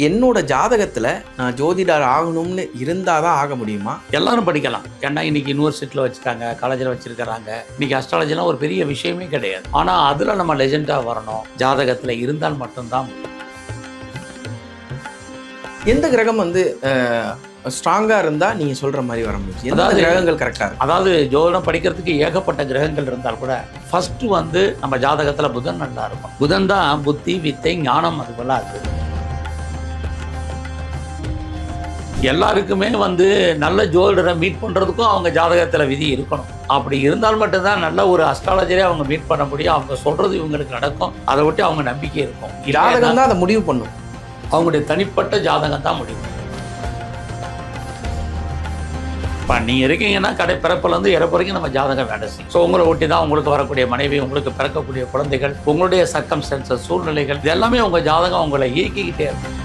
என்னோட ஜாதகத்துல நான் ஜோதிடர் ஆகணும்னு இருந்தாதான் ஆக முடியுமா? எல்லாரும் படிக்கலாம். ஏன்னா இன்னைக்கு யூனிவர்சிட்டியில் வச்சுட்டாங்க காலேஜில் வச்சிருக்கிறாங்க. இன்னைக்கு அஸ்ட்ராலஜிலாம் ஒரு பெரிய விஷயமே கிடையாது. ஆனால் அதில் நம்ம லெஜெண்டாக வரணும். ஜாதகத்தில் இருந்தால் மட்டும்தான். எந்த கிரகம் வந்து ஸ்ட்ராங்கா இருந்தா நீங்க சொல்ற மாதிரி வர முடியும்? அதாவது- கிரகங்கள் கரெக்டா இருக்கும்? அதாவது ஜோதிடம் படிக்கிறதுக்கு ஏகப்பட்ட கிரகங்கள் இருந்தால் கூட ஃபர்ஸ்ட் வந்து நம்ம ஜாதகத்தில் புதன் நல்லா இருக்கும் புதன் தான் புத்தி வித்தை ஞானம் அது போல அது. எல்லாருக்குமே வந்து நல்ல ஜோதிடரை மீட் பண்ணுறதுக்கும் அவங்க ஜாதகத்தில் விதி இருக்கணும். அப்படி இருந்தால் மட்டும்தான் நல்ல ஒரு அஸ்ட்ராலஜரே அவங்க மீட் பண்ண முடியும். அவங்க சொல்றது இவங்களுக்கு நடக்கும். அதை விட்டு அவங்க நம்பிக்கை இருக்கும். ஜாதகம் தான் அதை முடிவு பண்ணும். அவங்களுடைய தனிப்பட்ட ஜாதகம் தான் முடியும் இப்போ நீங்கள் இருக்கீங்கன்னா கடை பிறப்புலேருந்து இறப்பு வரைக்கும் நம்ம ஜாதகம் வேலை செய்யும். ஸோ உங்களை ஒட்டி தான் உங்களுக்கு வரக்கூடிய மனைவி உங்களுக்கு பிறக்கக்கூடிய குழந்தைகள் உங்களுடைய சர்க்கம் சென்சஸ் சூழ்நிலைகள் இது எல்லாமே உங்கள் ஜாதகம் உங்களை இயக்கிக்கிட்டே இருக்கும்.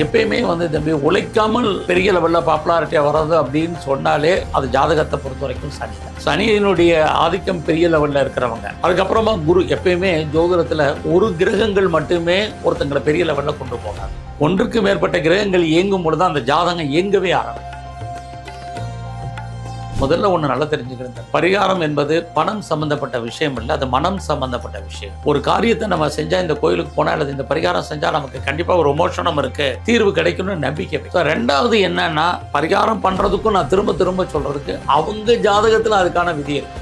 எப்பயுமே வந்து தம்பி உழைக்காமல் பெரிய லெவலில் பாப்புலாரிட்டியாக வர்றது அப்படின்னு சொன்னாலே அது ஜாதகத்தை பொறுத்த வரைக்கும் சனி சனியினுடைய ஆதிக்கம் பெரிய லெவலில் இருக்கிறவங்க. அதுக்கப்புறமா குரு எப்பயுமே ஜோதிடத்தில் ஒரு கிரகங்கள் மட்டுமே ஒருத்தங்களை பெரிய லெவலில் கொண்டு போகாது. ஒன்றுக்கு மேற்பட்ட கிரகங்கள் இயங்கும் பொழுது அந்த ஜாதகம் இயங்கவே ஆரம்பிக்கும். முதல்ல ஒன்று நல்லா தெரிஞ்சுக்கிறேன் பரிகாரம் என்பது பணம் சம்பந்தப்பட்ட விஷயம் இல்லை அது மனம் சம்பந்தப்பட்ட விஷயம். ஒரு காரியத்தை நம்ம செஞ்சா இந்த கோயிலுக்கு போனா அல்லது இந்த பரிகாரம் செஞ்சா நமக்கு கண்டிப்பா ஒரு எமோஷனம் இருக்கு தீர்வு கிடைக்கும்னு நம்பிக்கை ரெண்டாவது என்னன்னா பரிகாரம் பண்றதுக்கும் நான் திரும்ப திரும்ப சொல்றதுக்கு அவங்க ஜாதகத்துல அதுக்கான விதி இருக்கு.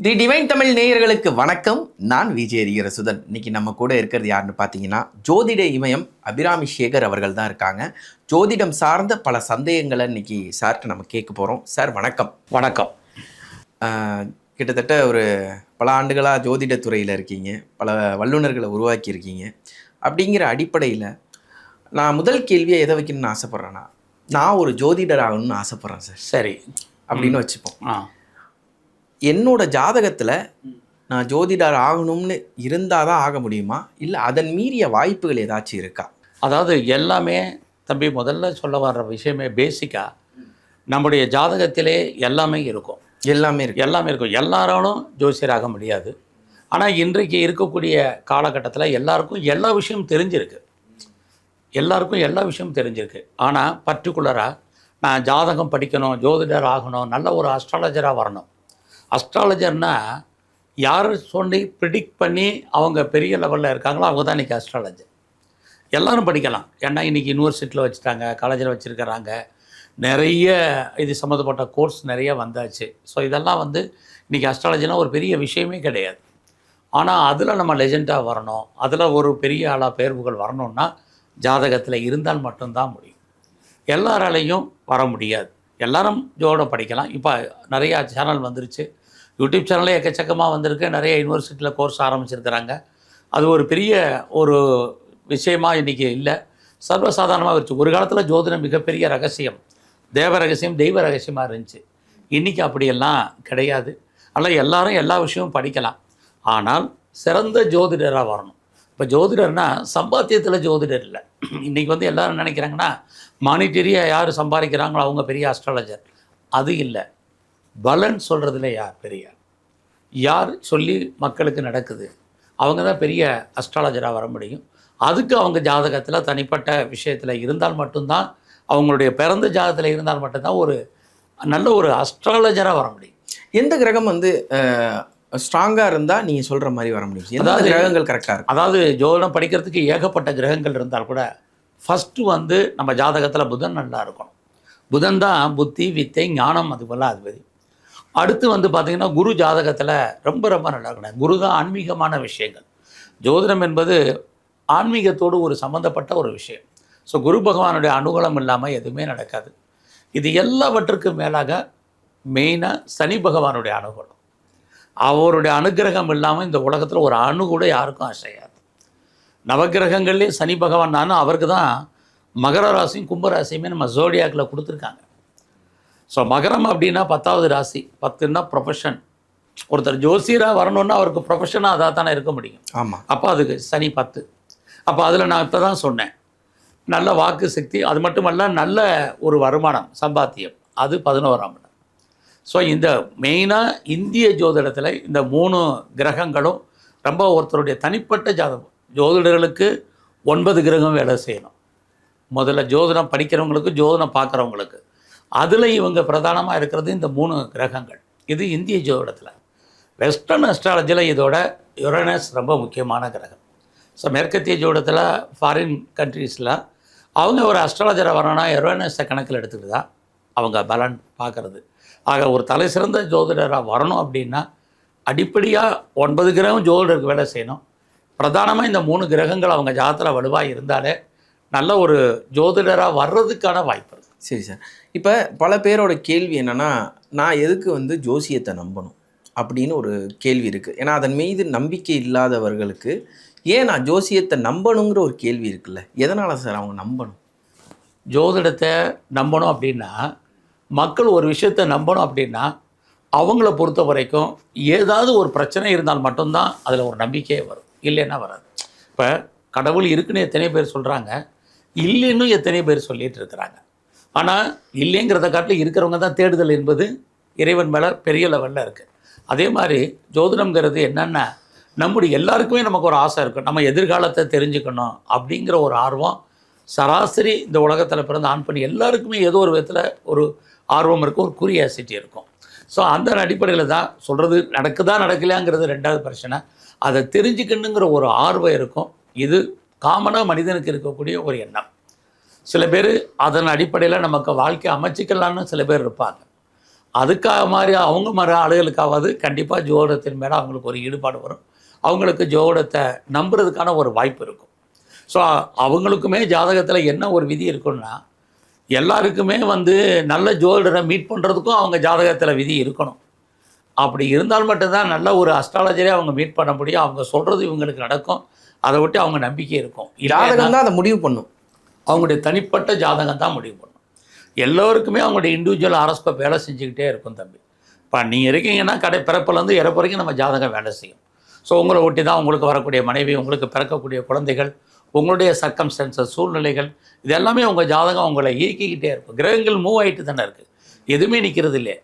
தி டிவைன் தமிழ் நேயர்களுக்கு வணக்கம். நான் விஜய் ரிகரசுதன் இன்னைக்கு நம்ம கூட இருக்கிறது யாருன்னு பார்த்தீங்கன்னா ஜோதிட இமயம் அபிராமி சேகர் அவர்கள் தான் இருக்காங்க. ஜோதிடம் சார்ந்த பல சந்தேகங்களை இன்னைக்கு சார்கிட்ட நம்ம கேட்க போகிறோம் சார் வணக்கம். வணக்கம். கிட்டத்தட்ட ஒரு பல ஆண்டுகளாக ஜோதிடத் துறையில் இருக்கீங்க. பல வல்லுநர்களை உருவாக்கியிருக்கீங்க அப்படிங்கிற அடிப்படையில் நான் முதல் கேள்வியை எதை வைக்கணும்னு ஆசைப்பட்றேன்னா நான் ஒரு ஜோதிடர் ஆகணும்னு ஆசைப்பட்றேன் சார் சரி. அப்படின்னு வச்சுப்போம். என்னோட ஜாதகத்தில் நான் ஜோதிடர் ஆகணும்னு இருந்தால் தான் ஆக முடியுமா? இல்லை அதன் மீறிய வாய்ப்புகள் ஏதாச்சும் இருக்கா? அதாவது எல்லாமே தம்பி முதல்ல சொல்ல வர்ற விஷயமே பேசிக்கா நம்முடைய ஜாதகத்திலே எல்லாமே இருக்கும். எல்லாமே இருக்கு. எல்லாமே இருக்கும். எல்லாராலும் ஜோசியராக முடியாது. ஆனால் இன்றைக்கு இருக்கக்கூடிய காலகட்டத்தில் எல்லாருக்கும் எல்லா விஷயமும் தெரிஞ்சிருக்கு. எல்லாருக்கும் எல்லா விஷயமும் தெரிஞ்சிருக்கு. ஆனால் பர்டிகுலராக நான் ஜாதகம் படிக்கணும் ஜோதிடர் ஆகணும் நல்ல ஒரு அஸ்ட்ராலஜராக வரணும். அஸ்ட்ராலஜர்னா யார் சொல்லி ப்ரிடிக்ட் பண்ணி அவங்க பெரிய லெவலில் இருக்காங்களோ அவங்க தான் இன்றைக்கி அஸ்ட்ராலஜர் எல்லாரும் படிக்கலாம். ஏன்னா இன்றைக்கி யூனிவர்சிட்டியில் வச்சுட்டாங்க காலேஜில் வச்சுருக்கிறாங்க. நிறைய இது சம்மந்தப்பட்ட கோர்ஸ் நிறைய வந்தாச்சு. ஸோ இதெல்லாம் வந்து இன்றைக்கி அஸ்ட்ராலஜினா ஒரு பெரிய விஷயமே கிடையாது. ஆனால் அதில் நம்ம லெஜெண்டாக வரணும். அதில் ஒரு பெரிய ஆளாக பேர்வுகள் வரணும்னா ஜாதகத்தில் இருந்தால் மட்டும்தான் முடியும். எல்லாராலையும் வர முடியாது. எல்லாரும் ஜோட படிக்கலாம். இப்போ நிறையா சேனல் வந்துருச்சு. யூடியூப் சேனலே எக்கச்சக்கமாக வந்திருக்கு. நிறைய யூனிவர்சிட்டியில் கோர்ஸ் ஆரம்பிச்சிருக்கிறாங்க. அது ஒரு பெரிய ஒரு விஷயமாக இன்றைக்கி இல்லை. சர்வசாதாரணமாக இருந்துச்சு. ஒரு காலத்தில் ஜோதிடம் மிகப்பெரிய ரகசியம். தேவ ரகசியம் தெய்வ ரகசியமாக இருந்துச்சு. இன்றைக்கி அப்படியெல்லாம் கிடையாது. ஆனால் எல்லாரும் எல்லா விஷயமும் படிக்கலாம். ஆனால் சிறந்த ஜோதிடராக வரணும். இப்போ ஜோதிடர்னா சம்பாத்தியத்தில் ஜோதிடர் இல்லை. இன்றைக்கி வந்து எல்லோரும் நினைக்கிறாங்கன்னா மானிட்டரியாக யார் சம்பாதிக்கிறாங்களோ அவங்க பெரிய அஸ்ட்ராலஜர் அது இல்லை. பலன் சொல்கிறதுல யார் பெரிய ஆள்? யார் சொல்லி மக்களுக்கு நடக்குது? அவங்க தான் பெரிய அஸ்ட்ராலஜராக வர முடியும். அதுக்கு அவங்க ஜாதகத்தில் தனிப்பட்ட விஷயத்தில் இருந்தால் மட்டும்தான் அவங்களுடைய பிறந்த ஜாதகத்தில் இருந்தால் மட்டும்தான் ஒரு நல்ல ஒரு அஸ்ட்ராலஜராக வர முடியும். எந்த கிரகம் வந்து ஸ்ட்ராங்காக இருந்தால் நீங்கள் சொல்கிற மாதிரி வர முடியும்? அதாவது- கிரகங்கள் கரெக்டாக இருக்கும்? அதாவது ஜோதிடம் படிக்கிறதுக்கு ஏகப்பட்ட கிரகங்கள் இருந்தால் கூட ஃபஸ்ட்டு வந்து நம்ம ஜாதகத்தில் புதன் நல்லா இருக்கணும். புதன் தான் புத்தி வித்தை ஞானம் அது போல அதிபதி அடுத்து வந்து பார்த்திங்கன்னா குரு ஜாதகத்தில் ரொம்ப ரொம்ப நல்லா இருக்கணும் குரு தான் ஆன்மீகமான விஷயங்கள். ஜோதிடம் என்பது ஆன்மீகத்தோடு ஒரு சம்மந்தப்பட்ட ஒரு விஷயம். ஸோ குரு பகவானுடைய அனுகூலம் இல்லாமல் எதுவுமே நடக்காது. இது எல்லாவற்றுக்கும் மேலாக மெயினாக சனி பகவானுடைய அனுகூலம். அவருடைய அனுகிரகம் இல்லாமல் இந்த உலகத்தில் ஒரு அணு கூட யாருக்கும் அசையாது. நவகிரகங்கள்லேயே சனி பகவான் நானும் அவருக்கு தான் மகர ராசியும் கும்பராசியுமே நம்ம ஜோடியாக்கில் கொடுத்துருக்காங்க. ஸோ மகரம் அப்படின்னா பத்தாவது ராசி. பத்துன்னா ப்ரொஃபஷன் ஒருத்தர் ஜோசியராக வரணுன்னா அவருக்கு ப்ரொஃபஷனாக அதாக தானே இருக்க முடியும். ஆமாம் அப்போ அதுக்கு சனி பத்து. அப்போ அதில் நான் இப்போ தான் சொன்னேன். நல்ல வாக்கு சக்தி அது மட்டுமல்ல நல்ல ஒரு வருமானம் சம்பாத்தியம். அது பதினோராம் இடம். ஸோ இந்த மெயினாக இந்திய ஜோதிடத்தில் இந்த மூணு கிரகங்களும் ரொம்ப ஒருத்தருடைய தனிப்பட்ட ஜாதகம். ஜோதிடர்களுக்கு ஒன்பது கிரகம் வேலை செய்யணும். முதல்ல ஜோதிடம் படிக்கிறவங்களுக்கு ஜோதிடம் பார்க்குறவங்களுக்கு. அதில் இவங்க பிரதானமாக இருக்கிறது இந்த மூணு கிரகங்கள். இது இந்திய ஜோதிடத்தில். வெஸ்டர்ன் அஸ்ட்ராலஜியில் இதோட யுரனஸ் ரொம்ப முக்கியமான கிரகம். ஸோ மேற்கத்திய ஜோதிடத்தில் ஃபாரின் கண்ட்ரீஸில் அவங்க ஒரு அஸ்ட்ராலஜரை வரணும்னா யுரனஸை கணக்கில் எடுத்துக்கிட்டு தான் அவங்க பலன் பார்க்குறது. ஆக ஒரு தலை சிறந்த ஜோதிடராக வரணும் அப்படின்னா அடிப்படையாக ஒன்பது கிரகம் ஜோதிடருக்கு வேலை செய்யணும். பிரதானமாக இந்த மூணு கிரகங்கள் அவங்க ஜாதத்தில் வலுவாக இருந்தாலே நல்ல ஒரு ஜோதிடராக வர்றதுக்கான வாய்ப்பு. சரி சார். இப்போ பல பேரோட கேள்வி என்னென்னா நான் எதுக்கு வந்து ஜோசியத்தை நம்பணும் அப்படின்னு ஒரு கேள்வி இருக்குது ஏன்னா அதன் மீது நம்பிக்கை இல்லாதவர்களுக்கு ஏன் நான் ஜோசியத்தை நம்பணுங்கிற ஒரு கேள்வி இருக்குல்ல? எதனால் சார் அவங்க நம்பணும்? ஜோதிடத்தை நம்பணும் அப்படின்னா மக்கள் ஒரு விஷயத்தை நம்பணும் அப்படின்னா அவங்கள பொறுத்த வரைக்கும் ஏதாவது ஒரு பிரச்சனை இருந்தால் மட்டும்தான் அதில் ஒரு நம்பிக்கையே வரும். இல்லைன்னா வராது. இப்போ கடவுள் இருக்குன்னு எத்தனை பேர் சொல்கிறாங்க இல்லைன்னு எத்தனை பேர் சொல்லிகிட்டு இருக்கிறாங்க. ஆனால் இல்லைங்கிறத காட்டில் இருக்கிறவங்க தான் தேடுதல் என்பது இறைவன் மேலே பெரிய லெவலில் இருக்குது அதே மாதிரி ஜோதிடம்ங்கிறது என்னென்னா நம்முடைய எல்லாருக்குமே நமக்கு ஒரு ஆசை இருக்கும் நம்ம எதிர்காலத்தை தெரிஞ்சுக்கணும் அப்படிங்கிற ஒரு ஆர்வம் சராசரி இந்த உலகத்தில் பிறந்த ஆண் பண்ணி எல்லாருக்குமே ஏதோ ஒரு விதத்தில் ஒரு ஆர்வம் இருக்கும் ஒரு குரியாசிட்டி இருக்கும். ஸோ அந்த அடிப்படையில் தான் சொல்கிறது நடக்குதா நடக்கலையாங்கிறது ரெண்டாவது பிரச்சனை. அதை தெரிஞ்சுக்கணுங்கிற ஒரு ஆர்வம் இருக்கும். இது காமனாக மனிதனுக்கு இருக்கக்கூடிய ஒரு எண்ணம். சில பேர் அதன் அடிப்படையில் நமக்கு வாழ்க்கை அமைச்சிக்கலான்னு சில பேர் இருப்பாங்க. அதுக்காக மாதிரி அவங்க மாதிரி ஆளுகளுக்காவது கண்டிப்பாக ஜோதிடத்தின் மேலே அவங்களுக்கு ஒரு ஈடுபாடு வரும். அவங்களுக்கு ஜோதிடத்தை நம்புறதுக்கான ஒரு வாய்ப்பு இருக்கும். ஸோ அவங்களுக்குமே ஜாதகத்தில் என்ன ஒரு விதி இருக்குன்னா எல்லாருக்குமே வந்து நல்ல ஜோதிடரை மீட் பண்ணுறதுக்கும் அவங்க ஜாதகத்தில் விதி இருக்கணும். அப்படி இருந்தால் மட்டும்தான் நல்ல ஒரு அஸ்ட்ராலஜரே அவங்க மீட் பண்ண முடியும். அவங்க சொல்கிறது இவங்களுக்கு நடக்கும். அதை விட்டு அவங்க நம்பிக்கை இருக்கும். ஜாதகம் தான் அதை முடிவு பண்ணும். அவங்களுடைய தனிப்பட்ட ஜாதகம் தான் முடிவு பண்ணும் எல்லோருக்குமே அவங்களுடைய இண்டிவிஜுவல் ஹாரோஸ்கோப் வேலை செஞ்சுக்கிட்டே இருக்கும் தம்பி. இப்போ நீங்கள் இருக்கீங்கன்னா கடை பிறப்புலேருந்து இறப்பு வரைக்கும் நம்ம ஜாதகம் வேலை செய்யும். ஸோ உங்களை ஒட்டி தான் உங்களுக்கு வரக்கூடிய மனைவி உங்களுக்கு பிறக்கக்கூடிய குழந்தைகள் உங்களுடைய சர்க்கம்ஸ்டன்சஸ் சூழ்நிலைகள் இது எல்லாமே உங்கள் ஜாதகம் உங்களை இயக்கிக்கிட்டே இருக்கும். கிரகங்கள் மூவ் ஆகிட்டு தானே இருக்குது எதுவுமே நிற்கிறது இல்லை.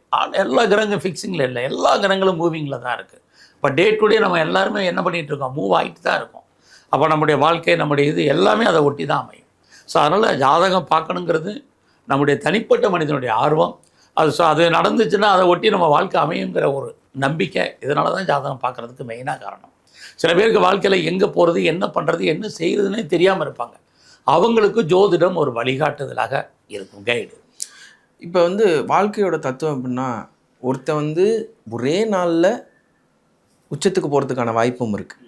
எல்லா கிரகங்களும் ஃபிக்ஸிங்கில் இல்லை. எல்லா கிரகங்களும் மூவிங்கில் தான் இருக்குது இப்போ டே டு டே நம்ம எல்லாருமே என்ன பண்ணிகிட்டு இருக்கோம்? மூவ் ஆகிட்டு தான் இருக்கோம். அப்போ நம்முடைய வாழ்க்கை நம்முடைய இது எல்லாமே அதை ஒட்டி தான் அமையும். ஸோ அதனால் ஜாதகம் பார்க்கணுங்கிறது நம்முடைய தனிப்பட்ட மனிதனுடைய ஆர்வம். அது ஸோ அது நடந்துச்சுன்னா அதை ஒட்டி நம்ம வாழ்க்கை அமையுங்கிற ஒரு நம்பிக்கை. இதனால தான் ஜாதகம் பார்க்குறதுக்கு மெயினாக காரணம். சில பேருக்கு வாழ்க்கையில் எங்கே போகிறது என்ன பண்ணுறது என்ன செய்கிறதுனே தெரியாமல் இருப்பாங்க. அவங்களுக்கு ஜோதிடம் ஒரு வழிகாட்டுதலாக இருக்கும். கைடு இப்போ வந்து வாழ்க்கையோட தத்துவம் எப்படின்னா ஒருத்தன் வந்து ஒரே நாளில் உச்சத்துக்கு போகிறதுக்கான வாய்ப்பும் இருக்குது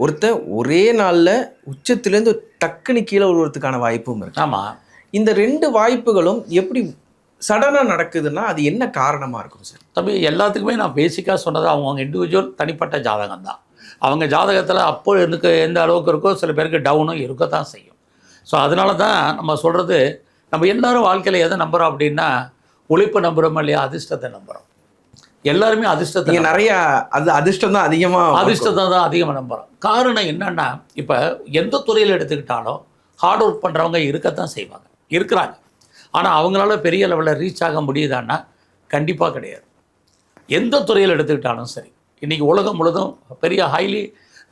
ஒருத்தன் ஒரே நாளில் உச்சத்துலேருந்து டக்குன்னு கீழே விழுவதுக்கான வாய்ப்பும் இருக்குது ஆமாம் இந்த ரெண்டு வாய்ப்புகளும் எப்படி சடனாக நடக்குதுன்னா அது என்ன காரணமாக இருக்கும் சார்? தம்பி எல்லாத்துக்குமே நான் பேசிக்காக சொன்னது அவங்கவுங்க இண்டிவிஜுவல் தனிப்பட்ட ஜாதகம் தான். அவங்க ஜாதகத்தில் அப்போ எனக்கு எந்த அளவுக்கு இருக்கோ சில பேருக்கு டவுனும் இருக்க தான் செய்யும். ஸோ அதனால தான் நம்ம சொல்கிறது நம்ம எல்லாரும் வாழ்க்கையில் எதை நம்புகிறோம் அப்படின்னா உழைப்பு நம்புகிறோம் இல்லையா அதிர்ஷ்டத்தை நம்புகிறோம் எல்லாருமே அதிர்ஷ்டத்தை நிறைய அது அதிர்ஷ்டம் தான் அதிகமாக அதிர்ஷ்டத்தை தான் அதிகமாக நம்புகிறோம் காரணம் என்னன்னா இப்போ எந்த துறையில் எடுத்துக்கிட்டாலும் ஹார்ட் ஒர்க் பண்ணுறவங்க இருக்கத்தான் செய்வாங்க. இருக்கிறாங்க. ஆனால் அவங்களால பெரிய லெவலில் ரீச் ஆக முடியுதான்னா கண்டிப்பாக கிடையாது. எந்த துறையில் எடுத்துக்கிட்டாலும் சரி. இன்றைக்கி உலகம் முழுதும் பெரிய ஹைலி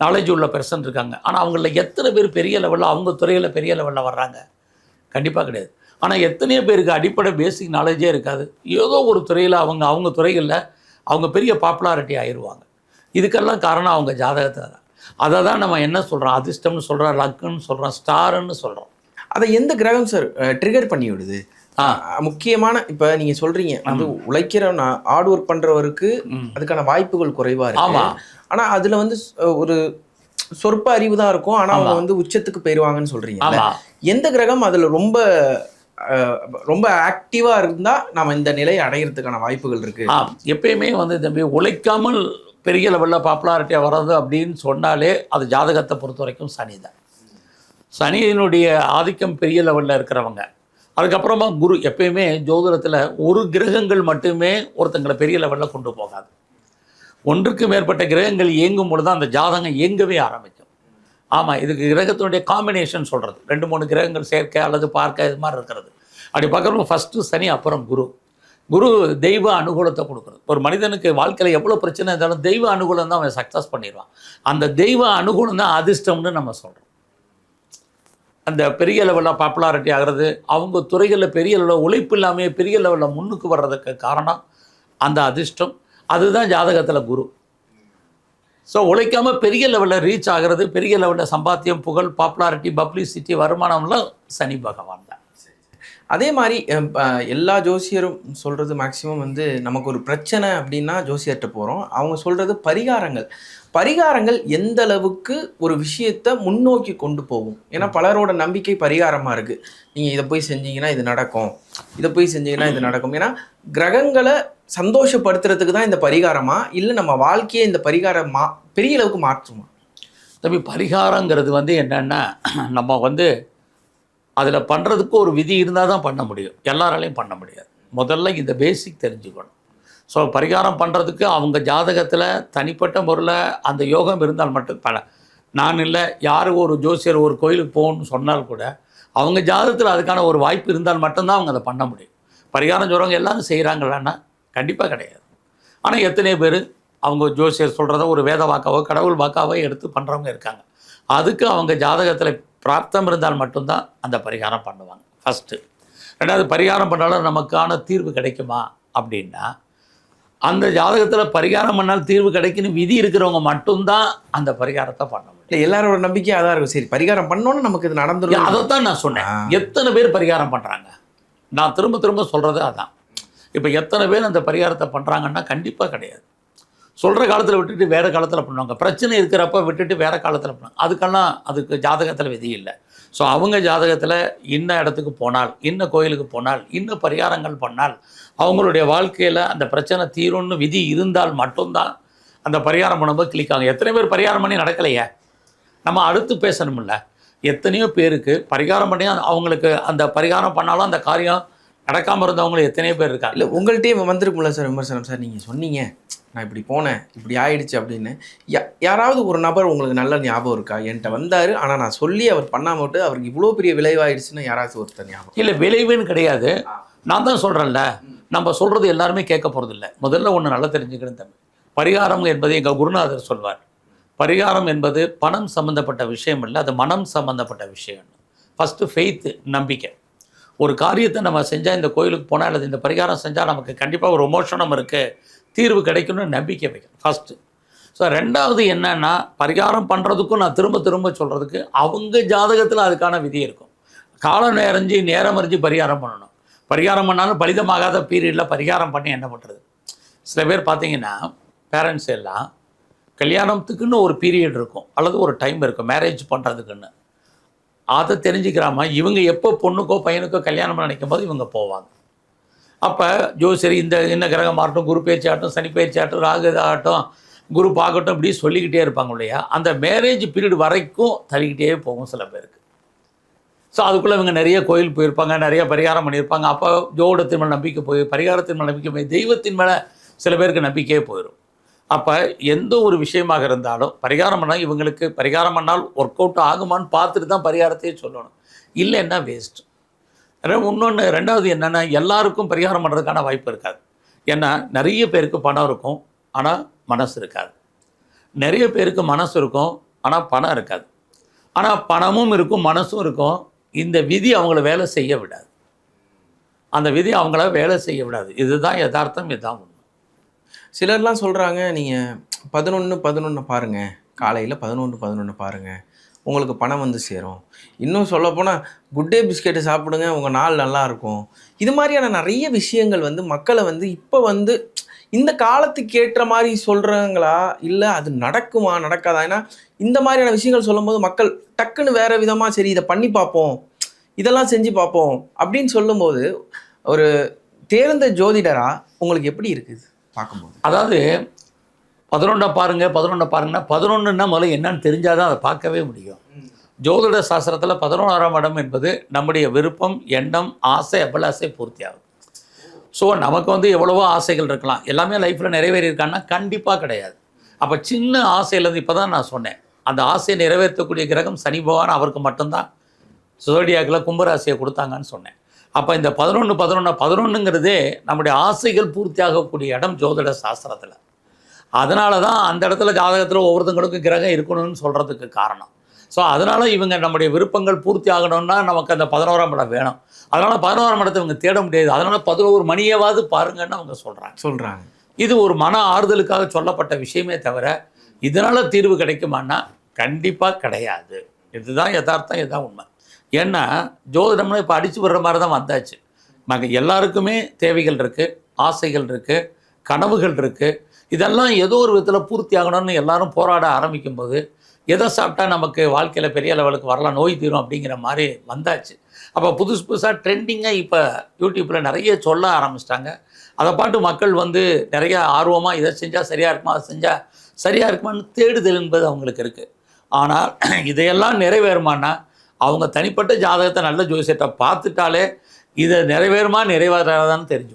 நாலேஜ் உள்ள பெர்சன் இருக்காங்க. ஆனால் அவங்களில் எத்தனை பேர் பெரிய லெவலில் அவங்க துறையில் பெரிய லெவலில் வர்றாங்க? கண்டிப்பாக கிடையாது. ஆனால் எத்தனையோ பேருக்கு அடிப்படை பேசிக் நாலேஜே இருக்காது. ஏதோ ஒரு துறையில் அவங்க அவங்க துறைகளில் அவங்க பெரிய பாப்புலாரிட்டி ஆயிடுவாங்க இதுக்கெல்லாம் காரணம் அவங்க ஜாதகத்தில் தான். அதை தான் நம்ம என்ன சொல்கிறோம் அதிர்ஷ்டம்னு சொல்கிறோம் லக்குன்னு சொல்கிறோம் ஸ்டாருன்னு சொல்கிறோம் அதை எந்த கிரகம் சார் ட்ரிகர் பண்ணி விடுது? முக்கியமான இப்போ நீங்கள் சொல்கிறீங்க வந்து உழைக்கிற ஹார்ட் ஒர்க் பண்ணுறவருக்கு. அதுக்கான வாய்ப்புகள் குறைவாக இருக்கு. ஆமாம் ஆனால் அதில் வந்து ஒரு சொற்ப அறிவு தான் இருக்கும். ஆனால் அவங்க வந்து உச்சத்துக்கு போயிடுவாங்கன்னு சொல்கிறீங்க எந்த கிரகம் அதில் ரொம்ப ரொம்ப ஆக்டிவாக இருந்தால் நம்ம இந்த நிலையை அடையிறதுக்கான வாய்ப்புகள் இருக்குது ஆ எப்பயுமே வந்து தம்பி உழைக்காமல் பெரிய லெவலில் பாப்புலாரிட்டியாக வர்றது அப்படின்னு சொன்னாலே அது ஜாதகத்தை பொறுத்த வரைக்கும் சனி தான் சனியினுடைய ஆதிக்கம் பெரிய லெவலில் இருக்கிறவங்க. அதுக்கப்புறமா குரு. எப்பயுமே ஜோதிடத்தில் ஒரு கிரகங்கள் மட்டுமே ஒருத்தங்களை பெரிய லெவலில் கொண்டு போகாது. ஒன்றுக்கு மேற்பட்ட கிரகங்கள் இயங்கும் பொழுது அந்த ஜாதகம் இயங்கவே ஆரம்பிக்கும். ஆமாம் இதுக்கு கிரகத்தினுடைய காம்பினேஷன் சொல்கிறது ரெண்டு மூணு கிரகங்கள் சேர்க்கை அல்லது பார்க்க இது மாதிரி இருக்கிறது. அப்படி பார்க்குறப்ப ஃபஸ்ட்டு சனி அப்புறம் குரு. குரு தெய்வ அனுகூலத்தை கொடுக்குறது ஒரு மனிதனுக்கு வாழ்க்கையில் எவ்வளோ பிரச்சனை இருந்தாலும் தெய்வ அனுகூலம் தான் அவன் சக்ஸஸ் பண்ணிடுவான். அந்த தெய்வ அனுகூலம் தான் அதிர்ஷ்டம்னு நம்ம சொல்கிறோம் அந்த பெரிய லெவலில் பாப்புலாரிட்டி ஆகிறது அவங்க துறைகளில் பெரிய லெவலில் உழைப்பு இல்லாமல் பெரிய லெவலில் முன்னுக்கு வர்றதுக்கு காரணம் அந்த அதிர்ஷ்டம். அதுதான் ஜாதகத்தில் குரு. ஸோ உழைக்காமல் பெரிய லெவலில் ரீச் ஆகிறது பெரிய லெவலில் சம்பாத்தியம் புகழ் பாப்புலாரிட்டி பப்ளிசிட்டி வருமானம்லாம் சனி பகவான் தான். அதே மாதிரி எல்லா ஜோசியரும் சொல்கிறது மேக்ஸிமம் வந்து நமக்கு ஒரு பிரச்சனை அப்படின்னா ஜோசியர்கிட்ட போகிறோம் அவங்க சொல்கிறது பரிகாரங்கள். பரிகாரங்கள் எந்த அளவுக்கு ஒரு விஷயத்தை முன்னோக்கி கொண்டு போகும்? ஏன்னா பலரோட நம்பிக்கை பரிகாரமாக இருக்குது நீங்கள் இதை போய் செஞ்சீங்கன்னா இது நடக்கும். இதை போய் செஞ்சீங்கன்னா இது நடக்கும். ஏன்னா கிரகங்களை சந்தோஷப்படுத்துறதுக்கு தான் இந்த பரிகாரமா? இல்லை நம்ம வாழ்க்கையை இந்த பரிகாரம் மா பெரிய அளவுக்கு மாற்றுமா? தம்பி பரிகாரங்கிறது வந்து என்னென்னா நம்ம வந்து அதில் பண்ணுறதுக்கு ஒரு விதி இருந்தால் தான் பண்ண முடியும். எல்லாராலையும் பண்ண முடியாது. முதல்ல இந்த பேசிக் தெரிஞ்சுக்கணும். ஸோ பரிகாரம் பண்ணுறதுக்கு அவங்க ஜாதகத்தில் தனிப்பட்ட முறையில் அந்த யோகம் இருந்தால் மட்டும் பல நான் இல்லை யார் ஒரு ஜோசியர் ஒரு கோயிலுக்கு போகணும்னு சொன்னால் கூட அவங்க ஜாதகத்தில் அதுக்கான ஒரு வாய்ப்பு இருந்தால் மட்டும்தான் அவங்க அதை பண்ண முடியும். பரிகாரம் சொல்கிறவங்க எல்லாரும் செய்கிறாங்களான்னா கண்டிப்பாக கிடையாது. ஆனால் எத்தனை பேர் அவங்க ஜோசியர் சொல்கிறத ஒரு வேத வாக்காவோ கடவுள் வாக்காவோ எடுத்து பண்ணுறவங்க இருக்காங்க. அதுக்கு அவங்க ஜாதகத்தில் பிராப்தம் இருந்தால் மட்டும்தான் அந்த பரிகாரம் பண்ணுவாங்க. ஃபஸ்ட்டு ரெண்டாவது பரிகாரம் பண்ணாலும் நமக்கான தீர்வு கிடைக்குமா? அப்படின்னா அந்த ஜாதகத்தில் பரிகாரம் பண்ணால் தீர்வு கிடைக்குன்னு விதி இருக்கிறவங்க மட்டும்தான் அந்த பரிகாரத்தை பண்ண முடியும். இல்லை எல்லாரோட நம்பிக்கையும் அதான் இருக்கும். சரி பரிகாரம் பண்ணோன்னு நமக்கு இது நடந்துடும் அதைத்தான் நான் சொன்னேன். எத்தனை பேர் பரிகாரம் பண்ணுறாங்க நான் திரும்ப திரும்ப சொல்கிறது அதான். இப்போ எத்தனை பேர் அந்த பரிகாரத்தை பண்ணுறாங்கன்னா கண்டிப்பாக கிடையாது. சொல்கிற காலத்தில் விட்டுட்டு வேறு காலத்தில் பண்ணுவாங்க. பிரச்சனை இருக்கிறப்ப விட்டுட்டு வேறு காலத்தில் பண்ணுவாங்க. அதுக்கெல்லாம் அதுக்கு ஜாதகத்தில் விதி இல்லை. ஸோ அவங்க ஜாதகத்தில் இன்ன இடத்துக்கு போனால் இன்ன கோயிலுக்கு போனால் இன்ன பரிகாரங்கள் பண்ணால் அவங்களுடைய வாழ்க்கையில் அந்த பிரச்சனை தீரும்னு விதி இருந்தால் மட்டும்தான் அந்த பரிகாரம் பண்ணும்போது கிளிக்காங்க. எத்தனை பேர் பரிகாரம் பண்ணி நடக்கலையே? நம்ம அடுத்து பேசணும்ல. எத்தனையோ பேருக்கு பரிகாரம் பண்ணி அவங்களுக்கு அந்த பரிகாரம் பண்ணாலும் அந்த காரியம் நடக்காமல் இருந்தவங்களும் எத்தனையோ பேர் இருக்காங்க. இல்லை உங்கள்கிட்டயே வந்திருக்கும்ல சார் விமர்சனம். சார் நீங்கள் சொன்னீங்க. நான் இப்படி போனேன் இப்படி ஆயிடுச்சு அப்படின்னு. யா யாராவது ஒரு நபர் உங்களுக்கு நல்ல ஞாபகம் இருக்கா? என்கிட்ட வந்தார் ஆனால் நான் சொல்லி அவர் பண்ணாம விட்டு அவருக்கு இவ்வளோ பெரிய விளைவாயிடுச்சுன்னு யாராச்சும் ஒருத்தர் ஞாபகம் இல்லை விளைவுன்னு கிடையாது. நான் தான் சொல்கிறேன்ல நம்ம சொல்கிறது எல்லாருமே கேட்க போகிறதில்ல முதல்ல ஒன்று நல்லா தெரிஞ்சுக்கணும் தம்பி. பரிகாரம் என்பது எங்கள் குருநாதர் சொல்வார். பரிகாரம் என்பது பணம் சம்மந்தப்பட்ட விஷயம் இல்லை அது மனம் சம்மந்தப்பட்ட விஷயம். ஃபஸ்ட்டு ஃபெய்த்து நம்பிக்கை. ஒரு காரியத்தை நம்ம செஞ்சால் இந்த கோயிலுக்கு போனால் அல்லது இந்த பரிகாரம் செஞ்சால் நமக்கு கண்டிப்பாக ஒரு எமோஷனம் இருக்குது தீர்வு கிடைக்கும்னு நம்பிக்கை வைக்கணும் ஃபஸ்ட்டு ஸோ ரெண்டாவது என்னன்னா பரிகாரம் பண்ணுறதுக்கும் நான் திரும்ப திரும்ப சொல்கிறதுக்கு அவங்க ஜாதகத்தில் அதுக்கான விதி இருக்கும். காலம் நேரஞ்சு நேரம் அறிஞ்சு பரிகாரம் பண்ணணும். பரிகாரம் பண்ணாலும் பலிதமாகாத பீரியடில் பரிகாரம் பண்ணி என்ன பண்ணுறது சில பேர் பார்த்தீங்கன்னா பேரண்ட்ஸ் எல்லாம் கல்யாணத்துக்குன்னு ஒரு பீரியட் இருக்கும். அல்லது ஒரு டைம் இருக்கும். மேரேஜ் பண்ணுறதுக்குன்னு அதை தெரிஞ்சுக்கிறாம இவங்க எப்போ பொண்ணுக்கோ பையனுக்கோ கல்யாணம் பண்ண நினைக்கும் போது இவங்க போவாங்க. அப்போ ஜோசரி இந்த இன்ன கிரகம் ஆகட்டும் குரு பேச்சு ஆகட்டும் சனி பேச்சு ஆகட்டும் ராகு ஆகட்டும் குரு பார்க்கட்டும் இப்படி சொல்லிக்கிட்டே இருப்பாங்க இல்லையா? அந்த மேரேஜ் பீரியட் வரைக்கும் தள்ளிக்கிட்டே போகும் சில பேருக்கு. ஸோ அதுக்குள்ளே இவங்க நிறைய கோயில் போயிருப்பாங்க நிறைய பரிகாரம் பண்ணியிருப்பாங்க. அப்போ ஜோடத்தின் மேலே நம்பிக்கை போய் பரிகாரத்தின் மேலே நம்பிக்கை போய் தெய்வத்தின் மேலே சில பேருக்கு நம்பிக்கையே போயிடும் அப்போ எந்த ஒரு விஷயமாக இருந்தாலும் பரிகாரம் பண்ணால் இவங்களுக்கு பரிகாரம் பண்ணால் ஒர்க் அவுட் ஆகுமான்னு பார்த்துட்டு தான் பரிகாரத்தையே சொல்லணும். இல்லைன்னா வேஸ்ட் இன்னொன்று ரெண்டாவது என்னென்னா எல்லாருக்கும் பரிகாரம் பண்ணுறதுக்கான வாய்ப்பு இருக்காது. ஏன்னா நிறைய பேருக்கு பணம் இருக்கும் ஆனால் மனசு இருக்காது. நிறைய பேருக்கு மனசு இருக்கும் ஆனால் பணம் இருக்காது. ஆனால் பணமும் இருக்கும் மனசும் இருக்கும் இந்த விதி அவங்கள வேலை செய்ய விடாது. அந்த விதி அவங்கள வேலை செய்ய விடாது. இதுதான் யதார்த்தம் இதுதான் உண்மை. சிலர்லாம் சொல்கிறாங்க நீங்கள் பதினொன்று பதினொன்று பாருங்கள் காலையில் பதினொன்று பதினொன்று பாருங்கள் உங்களுக்கு பணம் வந்து சேரும். இன்னும் சொல்லப்போனால் குட் டே பிஸ்கெட்டு சாப்பிடுங்க உங்கள் நாள் நல்லாயிருக்கும் இது மாதிரியான நிறைய விஷயங்கள் வந்து மக்களை வந்து இப்போ வந்து இந்த காலத்துக்கு ஏற்ற மாதிரி சொல்கிறாங்களா இல்லை அது நடக்குமா நடக்காதா? ஏன்னா இந்த மாதிரியான விஷயங்கள் சொல்லும்போது மக்கள் டக்குன்னு வேறு விதமாக சரி இதை பண்ணி பார்ப்போம். இதெல்லாம் செஞ்சு பார்ப்போம். அப்படின்னு சொல்லும்போது ஒரு தேர்ந்த ஜோதிடரா உங்களுக்கு எப்படி இருக்குது? பார்க்கும்போது. அதாவது பதினொன்றை பாருங்க பதினொன்றை பாருங்கன்னா பதினொன்றுன்னா முதல்ல என்னன்னு தெரிஞ்சாதான் அதை பார்க்கவே முடியும். ஜோதிட சாஸ்திரத்தில் பதினோராம் இடம் என்பது நம்முடைய விருப்பம் எண்ணம் ஆசை அபிலாசை பூர்த்தி ஆகும் ஸோ நமக்கு வந்து எவ்வளவோ ஆசைகள் இருக்கலாம். எல்லாமே லைஃப்பில் நிறைவேறி இருக்கான்னா கண்டிப்பாக கிடையாது. அப்போ சின்ன ஆசையிலேருந்து இப்போ தான் நான் சொன்னேன். அந்த ஆசையை நிறைவேற்றக்கூடிய கிரகம் சனி பகவான் அவருக்கு மட்டும்தான். சுதடியாக்கில் கும்பராசியை கொடுத்தாங்கன்னு சொன்னேன். அப்போ இந்த பதினொன்று பதினொன்று பதினொன்றுங்கிறதே நம்முடைய ஆசைகள் பூர்த்தியாகக்கூடிய இடம் ஜோதிட சாஸ்திரத்தில். அதனால தான் அந்த இடத்துல ஜாதகத்தில் ஒவ்வொருத்தங்களுக்கும் கிரகம் இருக்கணும்னு சொல்கிறதுக்கு காரணம். ஸோ அதனால் இவங்க நம்முடைய விருப்பங்கள் பூர்த்தி ஆகணும்னா நமக்கு அந்த பதினோராம் இடம் வேணும். அதனால் பதினோராம் இடத்தை இவங்க தேட முடியாது. அதனால் பதினோரு மணியவாவது பாருங்கன்னு அவங்க சொல்கிறாங்க சொல்றாங்க. இது ஒரு மன ஆறுதலுக்காக சொல்லப்பட்ட விஷயமே தவிர இதனால் தீர்வு கிடைக்குமான்னா கண்டிப்பாக கிடையாது. இதுதான் யதார்த்தம் இதுதான் உண்மை. ஏன்னா ஜோதிடம்னு இப்போ அடித்து விடுற மாதிரி தான் வந்தாச்சு. மக எல்லாருக்குமே தேவைகள் இருக்குது ஆசைகள் இருக்குது கனவுகள் இருக்குது இதெல்லாம் ஏதோ ஒரு விதத்தில் பூர்த்தி ஆகணும்னு எல்லாரும் போராட ஆரம்பிக்கும்போது எதை சாப்பிட்டா நமக்கு வாழ்க்கையில் பெரிய லெவலுக்கு வரலாம் நோய் தீரும் அப்படிங்கிற மாதிரி வந்தாச்சு. அப்போ புதுசு புதுசாக ட்ரெண்டிங்காக இப்போ யூடியூப்பில் நிறைய சொல்ல ஆரம்பிச்சிட்டாங்க. அதை பாட்டு மக்கள் வந்து நிறைய ஆர்வமாக இதை செஞ்சால் சரியாக இருக்குமா அதை செஞ்சால் சரியாக இருக்குமான்னு தேடுதல் என்பது அவங்களுக்கு இருக்குது ஆனால் இதையெல்லாம் நிறைவேறுமானா அவங்க தனிப்பட்ட ஜாதகத்தை நல்ல ஜோசியத்தை பார்த்துட்டாலே இதை நிறைவேறுமா நிறைவேறாதான்னு தெரிஞ்சு